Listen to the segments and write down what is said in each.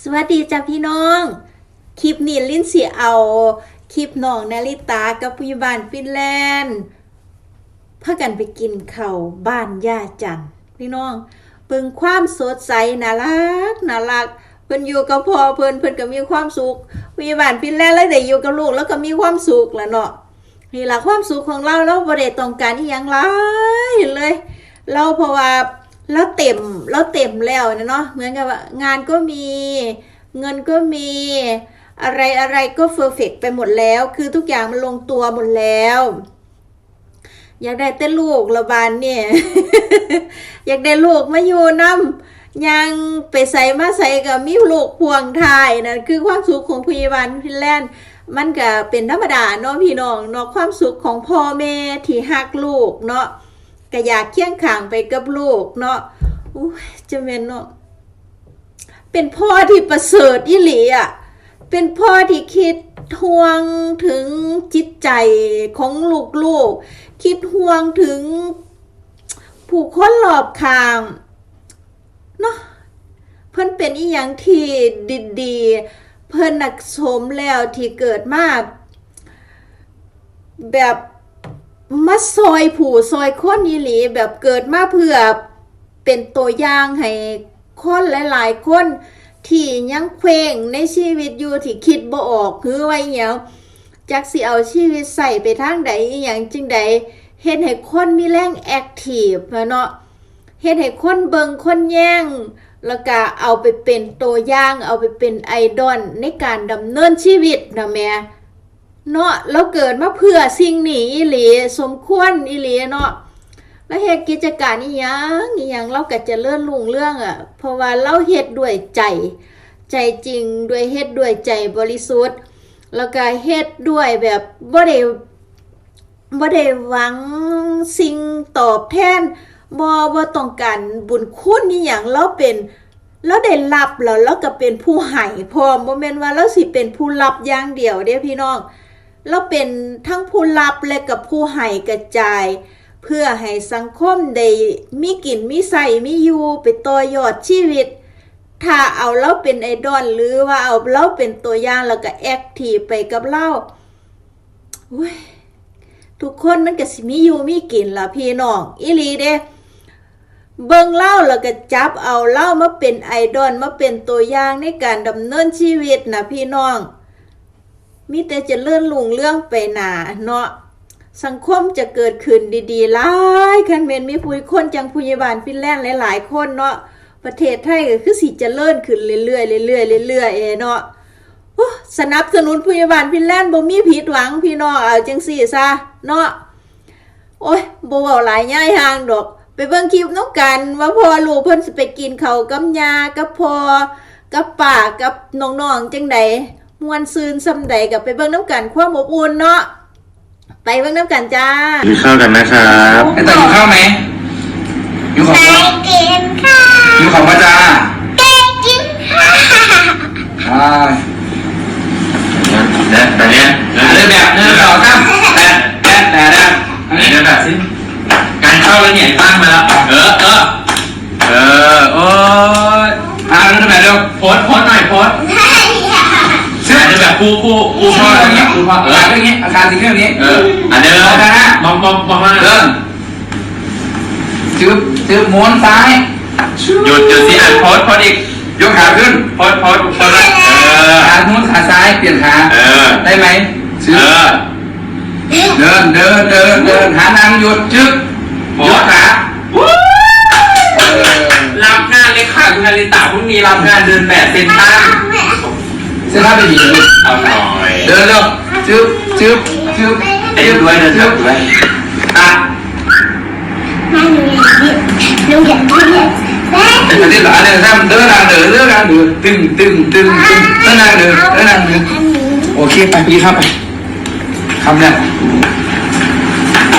สวัสดีจ้าพี่น้อง คลิปนี้ลิ้นเสียเอา คลิปน้องนาริตากับผู้ใหญ่บ้านฟินแลนด์พากันไปกินข้าวบ้านย่าจันพี่น้องเบิ่งความสดใสน่ารักน่ารักเพิ่นอยู่กับพ่อเพิ่นเพิ่นก็มีความสุขผู้ใหญ่บ้านฟินแลนด์แล้วได้อยู่กับลูกแล้วก็มีความสุขแหละเนาะนี่ละความสุขของเราเราบ่ได้ต้องการอีหยังหลายเลย เราเพราะว่า เราเต็มเราเต็มแล้วนะเนาะเหมือนกับว่างานก็มีเงินก็มีอะไรอะไรก็เฟอร์เฟกไปหมดแล้ว คือทุกอย่างมันลงตัวหมดแล้ว อยากได้แต่ลูกละบานเนี่ย อยากได้ลูกมาอยู่น้ำยังไปใส่มาใส่กับมีลูกพวงทายนะคือความสุขของพยาบาลฟินแลนด์มันก็เป็นธรรมดาเนาะพี่น้องเนาะความสุขของพ่อแม่ที่ฮักลูกเนาะ ก็อยากเคียงข้างไปกับลูกเนาะอุ้จะเป็นเนาะเป็นพ่อที่ประเสริฐอีหลีอะเป็นพ่อที่คิดห่วงถึงจิตใจของลูกๆ คิดห่วงถึงผู้คนรอบข้างเนาะเพิ่นเป็นอีหยังที่ดีๆ เพิ่นนักสมแล้วที่เกิดมาแบบ มาซอยผู้ซอยคนอีหลีแบบเกิดมาเพื่อเป็นตัวอย่างให้คนหลายๆคนที่ยังเคว้งในชีวิตอยู่ที่คิดบ่ออกคือว่าอหยังจักสิเอาชีวิตใส่ไปทางใดอหยังจึงใดเฮ็ดให้คนมีแรงแอคทีฟเนาะเฮ็ดให้คนเบิงคนแย่ง แล้วก็เอาไปเป็นตัวอย่าง เอาไปเป็นไอดอลในการดำเนินชีวิตนะแม่ เนาะเราเกิดมาเพื่อสิ่งนี้อีหลีสมควรอีหลีเนาะแล้วเหตุกิจการอีหยังอีหยังเราก็จะเลื่อนลุงเรื่องอะ เพราะว่าเราเฮ็ดด้วยใจ ใจจริงด้วยเฮ็ดด้วยใจบริสุทธิ์ แล้วก็เฮ็ดด้วยแบบบ่ได้บ่ได้หวังสิ่งตอบแทนบ่บ่ต้องการบุญคุณอีหยังเราเป็นเราได้รับแล้วเราก็เป็นผู้ให้พร้อมบ่แม่นว่าเราสิเป็นผู้รับอย่างเดียวเด้พี่น้อง เราเป็นทั้งผู้รับและกับผู้ให้กระจาย เพื่อให้สังคมได้มีกินมีใส่มีอยู่ไปต่อยอดชีวิต ถ้าเอาเราเป็นไอดอลหรือว่าเอาเราเป็นตัวอย่างแล้วก็แอคทีฟไปกับเราทุกคนมันก็สิมีอยู่มีกินล่ะพี่น้องอีลีเด้เบิ่งเล่าแล้วก็จับเอาเล่ามาเป็นไอดอลมาเป็นตัวอย่างในการดำเนินชีวิตนะพี่น้อง มีแต่จะเลื่อนลุงเรื่องไปหนาเนาะสังคมจะเกิดขึ้นดีๆหลายคันเมนมีผู้คนจังผู้ยาบาลฟินแลนด์หลายๆคนเนาะประเทศไทยก็คือสิจะเลื่อนขึ้นเรื่อยๆเรื่อยๆเรื่อยๆเอเนาะสนับสนุนผู้ยาบาลฟินแลนด์บ่มีผิดหวังพี่น้องเอาจังสี่ซะเนาะโอ้ยบ่เว้าหลายย่ายห่างดอก ไปเบิ่งคลิปน้องกัน ว่าพอลูกเพิ่นสิไปกินเขากับยากับพอกับป้ากับน้องๆจังใด ม่วนซืนซำใดกับไปเบิ่งน้ำกันความอบอุ่นเนาะไปเบิ่งน้ำกันจ้ากินข้าวกันนะครับไอ้ต่อหิวข้าวไหมหิวของไปกินข้าวหิวของมาจ้าไปกินข้าวอ่าเนี่ยแต่เนี้ยอ่าเริ่มแบบหนึ่งสองสามแปดแปดแปดนะอันนี้เริ่มแบบสิการเข้าแล้วเนี่ยตั้งมาแล้วเออเออเออโอ้ยอ่าเริ่มแบบเร็วโพสโพสหน่อยโพสใช่ค่ะ เสื้อจะแบบปูปูปูพ่ออย่างเงี้ยปูพ่อเอออย่างเงี้ยอาการสิ่งนี้เอออันเดิมมองนะมองมองมองมาเริ่มจืบจืบม้วนซ้ายหยุดหยุดสิอะโพสโพสอีกยกขาขึ้นโพสโพสโพสต์เออขาม้วนขาซ้ายเปลี่ยนขาเออได้ไหมเออเดินเดินเดินเดินหาทางหยุดจึ๊บยกขารับงานเลยค่ะคุณนาริตาพรุ่งนี้รับงานเดินแบบเซ็นทรัล เส้นท่าไปดีเลยเอาหน่อยเดินเร็วจึ๊บจึ๊บจึ๊บเต้นด้วยเดินแบบด้วยอะมาหนูอยากกินหนูอยากกินแม่ไอ้คนที่หลานเนี่ยถ้ามันเดินทางเดินเดินทางเดินตึงตึงตึงตึงเดินทางเดินเดินทางเดินอันนี้โอเคไปพี่ครับไปคำแรก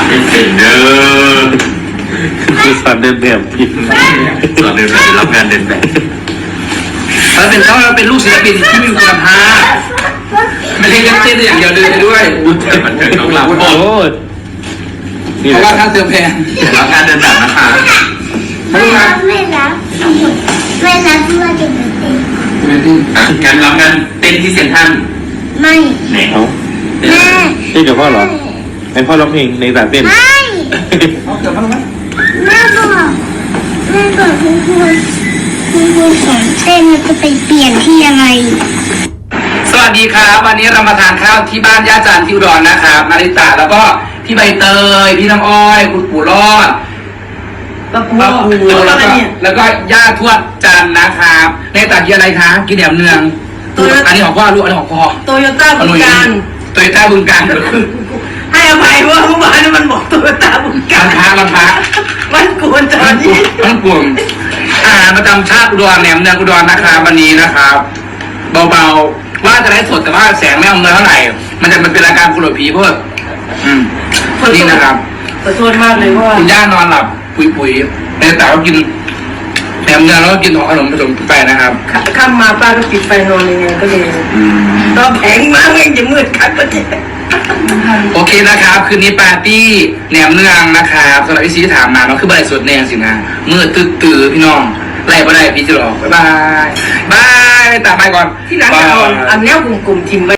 เป็นเซ็นเดอร์คือสอนเดินแบบพี่สอนเดินแบบรับงานเดินแบบ เราเป็นเขาเราเป็นลูกศิลปินที่มีคุณภาพไม่ใช่แค่นเต้นอย่างเดียวเดินไปด้วยต่มันเดินต้องรับโอ้ยเพราะว่าค่าเติมแพงเรับงานเดินแบบนะคะไม่รู้นะไม่รับไม่รับด้วยจะเป็นไม่ได้อะงั้นรับกันเต้นที่เซ็นทรัลไม่เนี่ยเอาเต้นแม่เต้นกับพ่อเหรอให้พ่อร้องเพลงในสายเต้นไม่แมั้ยแม่บอกแม่บอกคุณครู คุณครูสอนเต้นแล้วจะไปเปลี่ยนที่อะไร สวัสดีครับ วันนี้เรามาทานข้าวที่บ้านย่าจันที่อุดรนะครับนาริตาแล้วก็พี่ใบเตยพี่น้ำอ้อยคุณปู่รอดป้าปูป้าปูตัวแล้อะวไรก็เนี่ยแล้วก็ย่าทวดจันนะครับในตักกินอะไรคะกินแหนมเนืองตัวละอันนี้ของพ่อลูกอันนี้ของพ่อโตโยต้าบึงการโตโยต้าบึงการให้อภัยว่าเมื่อวานนี้มันบอกโตโยต้าบึงการ้ารนค้าร้านค้า มันกวนตอนนี้มันกลุ่มอาหารประจำชาติอุดรแหนมเนืองอุดรนะครับวันนี้นะครับ เบาๆ ว่าจะได้สดแต่ว่าแสงไม่อำนวยเท่าไหร่ มันจะมันเป็นรายการคุยกับผีเพื่ออืมนี่นะครับ ขอโทษมากเลยว่าคุณย่านอนหลับปุยๆในแต่ก็กินแหนมเนืองแล้วก็กินของขนมผสมไปนะครับ ข้ามมาป้าก็ปิดไฟนอนยังไงก็เลยต้องแข็งมากเลยจะมืดคัดประเทศ โอเคนะครับ คืนนี้ปาร์ตี้แหนมเนืองนะครับสำหรับพี่ซีที่ถามมาเนาะคือบันไดสดแนงสินะมืดตื้อพี่น้องไล่บ่ไดพี่จะหรอกบ๊ายบายบายไปตามไปก่อนที่ร้านจะเอาอันเนี้ยกลุ่มๆทิมไว้